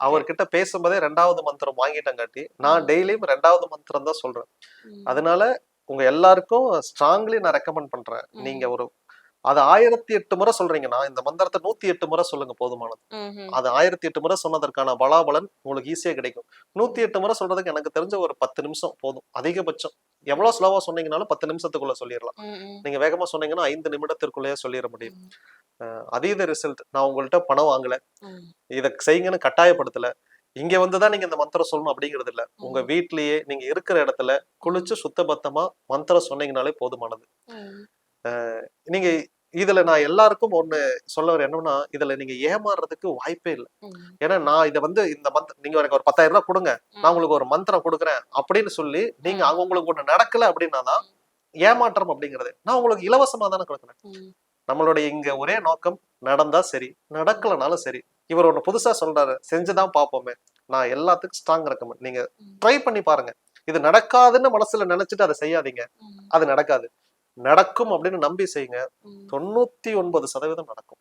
அவர்கிட்ட பேசும்போதே ரெண்டாவது மந்திரம் வாங்கிட்டங்காட்டி நான் டெய்லியும் ரெண்டாவது மந்திரம் தான் சொல்றேன். அதனால உங்க எல்லாருக்கும் ஸ்ட்ராங்லி நான் ரெக்கமெண்ட் பண்றேன். நீங்க ஒரு அது ஆயிரத்தி எட்டு முறை சொல்றீங்கன்னா இந்த மந்திரத்தை நூத்தி எட்டு முறை சொல்லுங்க போதுமானது. அது ஆயிரத்தி எட்டு முறை சொன்னதற்கான பலாபலன் உங்களுக்கு ஈஸியா கிடைக்கும். நூத்தி எட்டு முறை சொல்றதுக்கு எனக்கு தெரிஞ்ச ஒரு பத்து நிமிஷம் போதும். அதிகபட்சம். எவ்வளவு ஸ்லோவா சொன்னீங்கனாலும் பத்து நிமிஷத்துக்குள்ள சொல்லிடலாம். நீங்க வேகமா சொன்னீங்கன்னா ஐந்து நிமிடத்திற்குள்ளேயே சொல்லிட முடியும். அதீத ரிசல்ட் நான் உங்கள்ட்ட பணம் வாங்கல. இதை செய்யுங்கன்னு கட்டாயப்படுத்தல இங்க வந்துதான் நீங்க இந்த மந்திரம் சொல்லணும் அப்படிங்கிறது இல்ல உங்க. வீட்லயே நீங்க இருக்கிற இடத்துல குளிச்சு சுத்தபத்தமா மந்திரம் சொன்னீங்கனாலே போதுமானது. நீங்க இதுல நான் எல்லாருக்கும் ஒண்ணு சொல்ல வர என்னன்னா இதுல நீங்க ஏமாறுறதுக்கு வாய்ப்பே இல்லை. ஏன்னா நான் இதை வந்து இந்த மந்த் நீங்க எனக்கு ஒரு பத்தாயிரம் ரூபாய் கொடுங்க நான். உங்களுக்கு ஒரு மந்திரம் கொடுக்குறேன் அப்படின்னு சொல்லி நீங்க ம். அங்க உங்களுக்கு ஒண்ணு நடக்கல அப்படின்னா தான் ஏமாற்றம் அப்படிங்கிறது நான் உங்களுக்கு இலவசமா தானே கொடுக்குறேன். நம்மளுடைய இங்க ஒரே நோக்கம் நடந்தா சரி நடக்கலனாலும் சரி. இவர் ஒண்ணு புதுசா சொல்றாரு செஞ்சுதான் பார்ப்போமே. நான் எல்லாத்துக்கும் ஸ்ட்ராங் ரெக்கமெண்ட் நீங்க. ட்ரை பண்ணி பாருங்க. இது நடக்காதுன்னு மனசுல நினைச்சிட்டு அதை செய்யாதீங்க. அது நடக்காது. நடக்கும் அப்படின்னு நம்பி செய்யுங்க. தொண்ணூத்தி ஒன்பது சதவீதம் நடக்கும்.